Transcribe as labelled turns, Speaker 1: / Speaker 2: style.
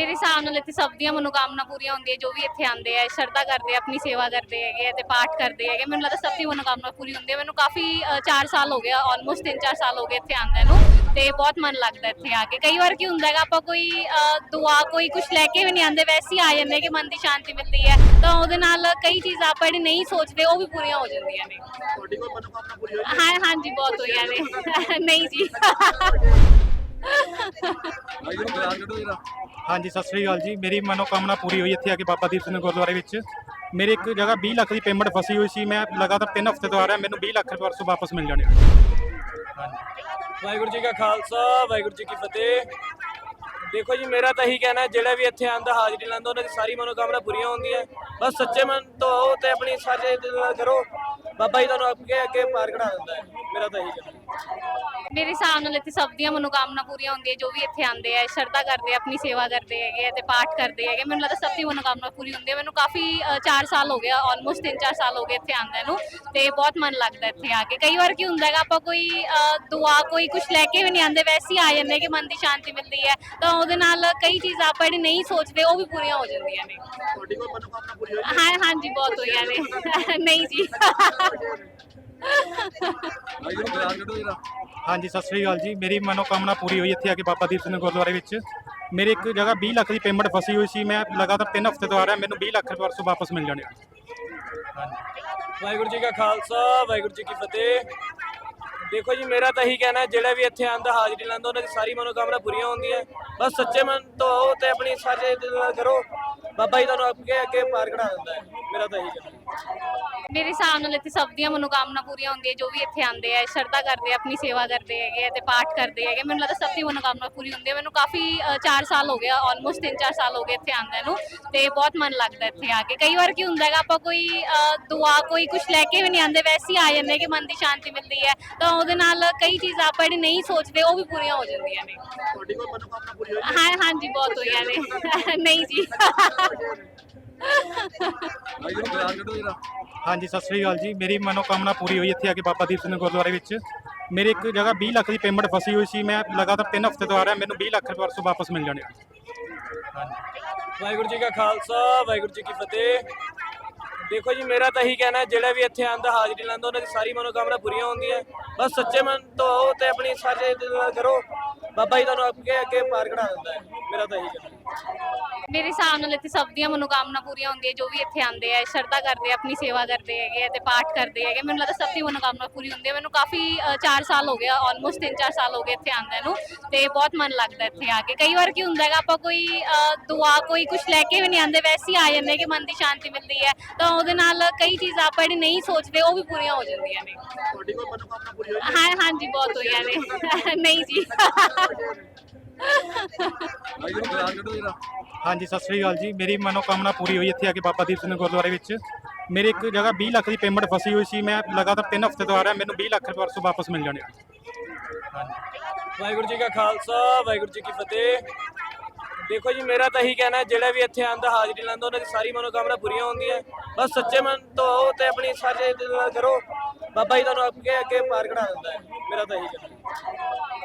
Speaker 1: ਮੇਰੇ ਹਿਸਾਬ ਨਾਲ ਇੱਥੇ ਸਭ ਦੀਆਂ ਮਨੋਕਾਮਨਾ ਪੂਰੀਆਂ ਹੁੰਦੀਆਂ ਜੋ ਵੀ ਇੱਥੇ ਆਉਂਦੇ ਆ ਸ਼ਰਧਾ ਕਰਦੇ ਆ ਆਪਣੀ ਸੇਵਾ ਕਰਦੇ ਹੈਗੇ ਆ ਤੇ ਪਾਠ ਕਰਦੇ ਹੈਗੇ ਮੈਨੂੰ ਲੱਗਦਾ ਸਭ ਦੀ ਮਨੋਕਾਮਨਾ ਪੂਰੀ ਹੁੰਦੀ ਹੈ ਮੈਨੂੰ ਕਾਫੀ 4 ਸਾਲ ਹੋ ਗਿਆ ਆਲਮੋਸਟ 3-4 ਸਾਲ ਹੋ ਗਏ ਇੱਥੇ ਆਉਂਦੇ ਨੂੰ ਤੇ ਬਹੁਤ ਮਨ ਲੱਗਦਾ ਇੱਥੇ ਆ ਕੇ। ਕਈ ਵਾਰ ਕੀ ਹੁੰਦਾ ਹੈਗਾ ਆਪਾਂ ਕੋਈ ਦੁਆ ਕੋਈ ਕੁਝ ਲੈ ਕੇ ਵੀ ਨਹੀਂ ਆਉਂਦੇ ਵੈਸੇ ਹੀ ਆ ਜਾਂਦੇ ਕਿ ਮਨ ਦੀ ਸ਼ਾਂਤੀ ਮਿਲਦੀ ਹੈ। ਤਾਂ ਉਹਦੇ ਨਾਲ ਕਈ ਚੀਜ਼ਾਂ ਆਪਾਂ ਜਿਹੜੀ ਨਹੀਂ ਸੋਚਦੇ ਉਹ ਵੀ ਪੂਰੀਆਂ ਹੋ ਜਾਂਦੀਆਂ ਨੇ।
Speaker 2: ਤੁਹਾਡੀ ਕੋਈ ਮਨੋਕਾਮਨਾ ਪੂਰੀ ਹੋਈ
Speaker 1: ਹਾਂ? ਹਾਂਜੀ ਬਹੁਤ ਹੋਈਆਂ ਨੇ। ਨਹੀਂ ਜੀ।
Speaker 3: ਹਾਂਜੀ ਸਤਿ ਸ੍ਰੀ ਅਕਾਲ ਜੀ। ਮੇਰੀ ਮਨੋਕਾਮਨਾ ਪੂਰੀ ਹੋਈ ਇੱਥੇ ਆ ਕੇ ਬਾਬਾ ਦੀਪ ਸਿੰਘ ਗੁਰਦੁਆਰੇ ਵਿੱਚ। ਮੇਰੀ ਇੱਕ ਜਗ੍ਹਾ 20 ਲੱਖ ਦੀ ਪੇਮੈਂਟ ਫਸੀ ਹੋਈ ਸੀ। ਮੈਂ ਲਗਾਤਾਰ 3 ਹਫ਼ਤੇ ਤੋਂ ਆ ਰਿਹਾ। ਮੈਨੂੰ 20 ਲੱਖ ਰੁਪਏ ਪਰਸੋਂ ਵਾਪਸ ਮਿਲ ਜਾਣੇ।
Speaker 4: ਵਾਹਿਗੁਰੂ ਜੀ ਕਾ ਖਾਲਸਾ ਵਾਹਿਗੁਰੂ ਜੀ ਕੀ ਫਤਿਹ। ਦੇਖੋ ਜੀ ਮੇਰਾ ਤਾਂ ਇਹੀ ਕਹਿਣਾ ਹੈ, ਜਿਹੜਾ ਵੀ ਇੱਥੇ ਆਂਦਾ ਹਾਜ਼ਰੀ ਲਾਉਂਦਾ ਉਹਨਾਂ ਦੀ ਸਾਰੀ ਮਨੋਕਾਮਨਾ ਪੂਰੀਆਂ ਹੁੰਦੀਆਂ ਬਸ ਸੱਚੇ ਮਨ ਤੋਂ ਆਓ ਤੇ ਆਪਣੀ ਸਾਰੇ ਦਿਲ ਨਾਲ ਕਰੋ। ਬਾਬਾ ਜੀ ਤੁਹਾਨੂੰ ਅੱਗੇ ਅੱਗੇ ਪਾਰ ਕਢਾ ਦਿੰਦਾ ਹੈ। ਮੇਰਾ ਤਾਂ ਇਹੀ ਕਹਿਣਾ ਹੈ।
Speaker 1: ਮੇਰੇ ਹਿਸਾਬ ਨਾਲ ਇੱਥੇ ਸਭ ਦੀਆਂ ਮਨੋਕਾਮਨਾ ਪੂਰੀਆਂ ਹੁੰਦੀਆਂ ਜੋ ਵੀ ਇੱਥੇ ਆਉਂਦੇ ਆ ਸ਼ਰਧਾ ਕਰਦੇ ਆ ਆਪਣੀ ਸੇਵਾ ਕਰਦੇ ਹੈਗੇ ਆ ਤੇ ਪਾਠ ਕਰਦੇ ਹੈਗੇ ਮੈਨੂੰ ਲੱਗਦਾ ਸਭ ਦੀ ਮਨੋਕਾਮਨਾ ਪੂਰੀ ਹੁੰਦੀ ਹੈ ਮੈਨੂੰ ਕਾਫੀ 4 ਸਾਲ ਹੋ ਗਿਆ ਆਲਮੋਸਟ 3-4 ਸਾਲ ਹੋ ਗਏ ਇੱਥੇ ਆਉਂਦੇ ਨੂੰ ਤੇ ਬਹੁਤ ਮਨ ਲੱਗਦਾ ਇੱਥੇ ਆ ਕੇ। ਕਈ ਵਾਰ ਕੀ ਹੁੰਦਾ ਹੈਗਾ ਆਪਾਂ ਕੋਈ ਦੁਆ ਕੋਈ ਕੁਝ ਲੈ ਕੇ ਵੀ ਨਹੀਂ ਆਉਂਦੇ ਵੈਸੇ ਹੀ ਆ ਜਾਂਦੇ ਕਿ ਮਨ ਦੀ ਸ਼ਾਂਤੀ ਮਿਲਦੀ ਹੈ। ਤਾਂ ਉਹਦੇ ਨਾਲ ਕਈ ਚੀਜ਼ਾਂ ਆਪਾਂ ਜਿਹੜੀ ਨਹੀਂ ਸੋਚਦੇ ਉਹ ਵੀ ਪੂਰੀਆਂ ਹੋ ਜਾਂਦੀਆਂ ਨੇ।
Speaker 2: ਤੁਹਾਡੀ ਕੋਈ ਮਨੋਕਾਮਨਾ ਪੂਰੀ ਹੋਈ
Speaker 1: ਹਾਂ ਹਾਂਜੀ ਬਹੁਤ ਹੋਈਆਂ ਨੇ। ਨਹੀਂ ਜੀ।
Speaker 3: ਹਾਂਜੀ, ਸਤਿ ਸ੍ਰੀ ਅਕਾਲ ਜੀ। ਮੇਰੀ ਮਨੋਕਾਮਨਾ ਪੂਰੀ ਹੋਈ ਇੱਥੇ ਆ ਕੇ ਬਾਬਾ ਦੀਪ ਸਿੰਘ ਗੁਰਦੁਆਰੇ ਵਿੱਚ। ਮੇਰੀ ਇੱਕ ਜਗ੍ਹਾ 20 ਲੱਖ ਦੀ ਪੇਮੈਂਟ ਫਸੀ ਹੋਈ ਸੀ। ਮੈਂ ਲਗਾਤਾਰ 3 ਹਫ਼ਤੇ ਤੋਂ ਆ ਰਿਹਾ। ਮੈਨੂੰ 20 ਲੱਖ ਰੁਪਏ ਪਰਸੋਂ ਵਾਪਸ ਮਿਲ ਜਾਣੇ।
Speaker 4: ਵਾਹਿਗੁਰੂ ਜੀ ਕਾ ਖਾਲਸਾ, ਵਾਹਿਗੁਰੂ ਜੀ ਕੀ ਫਤਿਹ। ਦੇਖੋ ਜੀ, ਮੇਰਾ ਤਾਂ ਇਹੀ ਕਹਿਣਾ ਜਿਹੜਾ ਵੀ ਇੱਥੇ ਆਂਦਾ ਹਾਜ਼ਰੀ ਲਾਉਂਦਾ ਉਹਨਾਂ ਦੀ ਸਾਰੀ ਮਨੋਕਾਮਨਾ ਪੂਰੀਆਂ ਹੁੰਦੀਆਂ ਬਸ ਸੱਚੇ ਮਨ ਤੋਂ ਆਓ ਤੇ ਆਪਣੀ ਸਾਰੇ ਦਿਲ ਨਾਲ ਕਰੋ। ਬਾਬਾ ਜੀ ਤੁਹਾਨੂੰ ਅੱਗੇ ਅੱਗੇ ਪਾਰ ਕਢਾ ਦਿੰਦਾ ਹੈ। ਮੇਰਾ ਤਾਂ ਇਹੀ ਕਹਿਣਾ
Speaker 1: ਮੇਰੇ ਹਿਸਾਬ ਨਾਲ ਇੱਥੇ ਸਭ ਦੀਆਂ ਮਨੋਕਾਮਨਾ ਪੂਰੀਆਂ ਹੁੰਦੀਆਂ ਜੋ ਵੀ ਇੱਥੇ ਆਉਂਦੇ ਆ ਸ਼ਰਧਾ ਕਰਦੇ ਆ ਆਪਣੀ ਸੇਵਾ ਕਰਦੇ ਹੈਗੇ ਆ ਤੇ ਪਾਠ ਕਰਦੇ ਹੈਗੇ ਮੈਨੂੰ ਲੱਗਦਾ ਸਭ ਦੀ ਮਨੋਕਾਮਨਾ ਪੂਰੀ ਹੁੰਦੀ ਹੈ ਮੈਨੂੰ ਕਾਫੀ 4 ਸਾਲ ਹੋ ਗਿਆ ਆਲਮੋਸਟ 3-4 ਸਾਲ ਹੋ ਗਏ ਇੱਥੇ ਆਉਂਦੇ ਨੂੰ ਤੇ ਬਹੁਤ ਮਨ ਲੱਗਦਾ ਇੱਥੇ ਆ ਕੇ। ਕਈ ਵਾਰ ਕੀ ਹੁੰਦਾ ਹੈਗਾ ਆਪਾਂ ਕੋਈ ਦੁਆ ਕੋਈ ਕੁਝ ਲੈ ਕੇ ਵੀ ਨਹੀਂ ਆਉਂਦੇ ਵੈਸੇ ਹੀ ਆ ਜਾਂਦੇ ਕਿ ਮਨ ਦੀ ਸ਼ਾਂਤੀ ਮਿਲਦੀ ਹੈ। ਤਾਂ ਉਹਦੇ ਨਾਲ ਕਈ ਚੀਜ਼ਾਂ ਆਪਾਂ ਜਿਹੜੀ ਨਹੀਂ ਸੋਚਦੇ ਉਹ ਵੀ ਪੂਰੀਆਂ ਹੋ ਜਾਂਦੀਆਂ ਨੇ।
Speaker 2: ਤੁਹਾਡੀ ਕੋਈ ਮਨੋਕਾਮਨਾ ਪੂਰੀ ਹੋਈ
Speaker 1: ਹਾਂ ਹਾਂਜੀ ਬਹੁਤ ਹੋਈਆਂ ਨੇ। ਨਹੀਂ ਜੀ।
Speaker 2: ਵਾਹਿਗੁਰੂ ਪਿਆਰ ਕੱਢੋ ਜਰਾ
Speaker 3: ਹਾਂਜੀ ਸਤਿ ਸ੍ਰੀ ਅਕਾਲ ਜੀ। ਮੇਰੀ ਮਨੋਕਾਮਨਾ ਪੂਰੀ ਹੋਈ ਇੱਥੇ ਆ ਕੇ ਬਾਬਾ ਦੀਪ ਸਿੰਘ ਗੁਰਦੁਆਰੇ ਵਿੱਚ। ਮੇਰੀ ਇੱਕ ਜਗ੍ਹਾ 20 ਲੱਖ ਦੀ ਪੇਮੈਂਟ ਫਸੀ ਹੋਈ ਸੀ। ਮੈਂ ਲਗਾਤਾਰ 3 ਹਫ਼ਤੇ ਤੋਂ ਆ ਰਿਹਾ। ਮੈਨੂੰ 20 ਲੱਖ ਰੁਪਏ ਪਰਸੋਂ ਵਾਪਸ ਮਿਲ ਜਾਣੇ
Speaker 4: ਵਾਹਿਗੁਰੂ ਜੀ ਕਾ ਖਾਲਸਾ ਵਾਹਿਗੁਰੂ ਜੀ ਕੀ ਫਤਿਹ। ਦੇਖੋ ਜੀ ਮੇਰਾ ਤਾਂ ਇਹੀ ਕਹਿਣਾ ਹੈ, ਜਿਹੜਾ ਵੀ ਇੱਥੇ ਆਂਦਾ ਹਾਜ਼ਰੀ ਲਾਉਂਦਾ ਉਹਨਾਂ ਦੀ ਸਾਰੀ ਮਨੋਕਾਮਨਾ ਪੂਰੀਆਂ ਹੁੰਦੀਆਂ। ਬਸ ਸੱਚੇ ਮਨ ਤੋਂ ਆਓ ਤੇ ਆਪਣੀ ਸਾਰੇ ਦਿਲ ਨਾਲ ਕਰੋ। ਬਾਬਾ ਜੀ ਤੁਹਾਨੂੰ ਅੱਗੇ ਅੱਗੇ ਪਾਰ ਕਢਾ ਦਿੰਦਾ ਹੈ। ਮੇਰਾ ਤਾਂ ਇਹੀ ਕਹਿਣਾ
Speaker 1: ਮੇਰੇ ਹਿਸਾਬ ਨਾਲ ਇੱਥੇ ਸਭ ਦੀਆਂ ਮਨੋਕਾਮਨਾ ਪੂਰੀਆਂ ਹੁੰਦੀਆਂ ਜੋ ਵੀ ਇੱਥੇ ਆਉਂਦੇ ਆ ਸ਼ਰਧਾ ਕਰਦੇ ਆ ਆਪਣੀ ਸੇਵਾ ਕਰਦੇ ਹੈਗੇ ਆ ਤੇ ਪਾਠ ਕਰਦੇ ਹੈਗੇ ਮੈਨੂੰ ਲੱਗਦਾ ਸਭ ਦੀ ਮਨੋਕਾਮਨਾ ਪੂਰੀ ਹੁੰਦੀ ਹੈ ਮੈਨੂੰ ਕਾਫੀ 4 ਸਾਲ ਹੋ ਗਿਆ ਆਲਮੋਸਟ 3-4 ਸਾਲ ਹੋ ਗਏ ਇੱਥੇ ਆਉਂਦੇ ਨੂੰ ਤੇ ਬਹੁਤ ਮਨ ਲੱਗਦਾ ਇੱਥੇ ਆ ਕੇ। ਕਈ ਵਾਰ ਕੀ ਹੁੰਦਾ ਹੈਗਾ ਆਪਾਂ ਕੋਈ ਦੁਆ ਕੋਈ ਕੁਝ ਲੈ ਕੇ ਵੀ ਨਹੀਂ ਆਉਂਦੇ ਵੈਸੇ ਹੀ ਆ ਜਾਂਦੇ ਕਿ ਮਨ ਦੀ ਸ਼ਾਂਤੀ ਮਿਲਦੀ ਹੈ। ਤਾਂ ਉਹਦੇ ਨਾਲ ਕਈ ਚੀਜ਼ਾਂ ਆਪਾਂ ਜਿਹੜੀ ਨਹੀਂ ਸੋਚਦੇ ਉਹ ਵੀ ਪੂਰੀਆਂ ਹੋ ਜਾਂਦੀਆਂ ਨੇ।
Speaker 2: ਤੁਹਾਡੀ ਕੋਈ ਮਨੋਕਾਮਨਾ ਪੂਰੀ ਹੋਈ
Speaker 1: ਹਾਂ ਹਾਂਜੀ ਬਹੁਤ ਹੋਈਆਂ ਨੇ। ਨਹੀਂ ਜੀ।
Speaker 3: ਹਾਂਜੀ ਸਤਿ ਸ੍ਰੀ ਅਕਾਲ ਜੀ। ਮੇਰੀ ਮਨੋਕਾਮਨਾ ਪੂਰੀ ਹੋਈ ਇੱਥੇ ਆ ਕੇ ਬਾਬਾ ਦੀਪ ਸਿੰਘ ਗੁਰਦੁਆਰੇ ਵਿੱਚ। ਮੇਰੀ ਇੱਕ ਜਗ੍ਹਾ 20 ਲੱਖ ਦੀ ਪੇਮੈਂਟ ਫਸੀ ਹੋਈ ਸੀ। ਮੈਂ ਲਗਾਤਾਰ 3 ਹਫ਼ਤੇ ਤੋਂ ਆ ਰਿਹਾ। ਮੈਨੂੰ 20 ਲੱਖ ਰੁਪਏ ਪਰਸੋਂ ਵਾਪਸ ਮਿਲ ਜਾਣੇ
Speaker 4: ਵਾਹਿਗੁਰੂ ਜੀ ਕਾ ਖਾਲਸਾ ਵਾਹਿਗੁਰੂ ਜੀ ਕੀ ਫਤਿਹ। ਦੇਖੋ ਜੀ ਮੇਰਾ ਤਾਂ ਇਹੀ ਕਹਿਣਾ ਹੈ, ਜਿਹੜਾ ਵੀ ਇੱਥੇ ਆਂਦਾ ਹਾਜ਼ਰੀ ਲਾਉਂਦਾ ਉਹਨਾਂ ਦੀ ਸਾਰੀ ਮਨੋਕਾਮਨਾ ਪੂਰੀਆਂ ਹੁੰਦੀਆਂ। ਬਸ ਸੱਚੇ ਮਨ ਤੋਂ ਆਓ ਤੇ ਆਪਣੀ ਸਾਰੇ ਦਿਲ ਨਾਲ ਕਰੋ। ਬਾਬਾ ਜੀ ਤੁਹਾਨੂੰ ਅੱਗੇ ਅੱਗੇ ਪਾਰ ਕਢਾ ਦਿੰਦਾ ਹੈ। ਮੇਰਾ ਤਾਂ ਇਹੀ ਕਹਿਣਾ।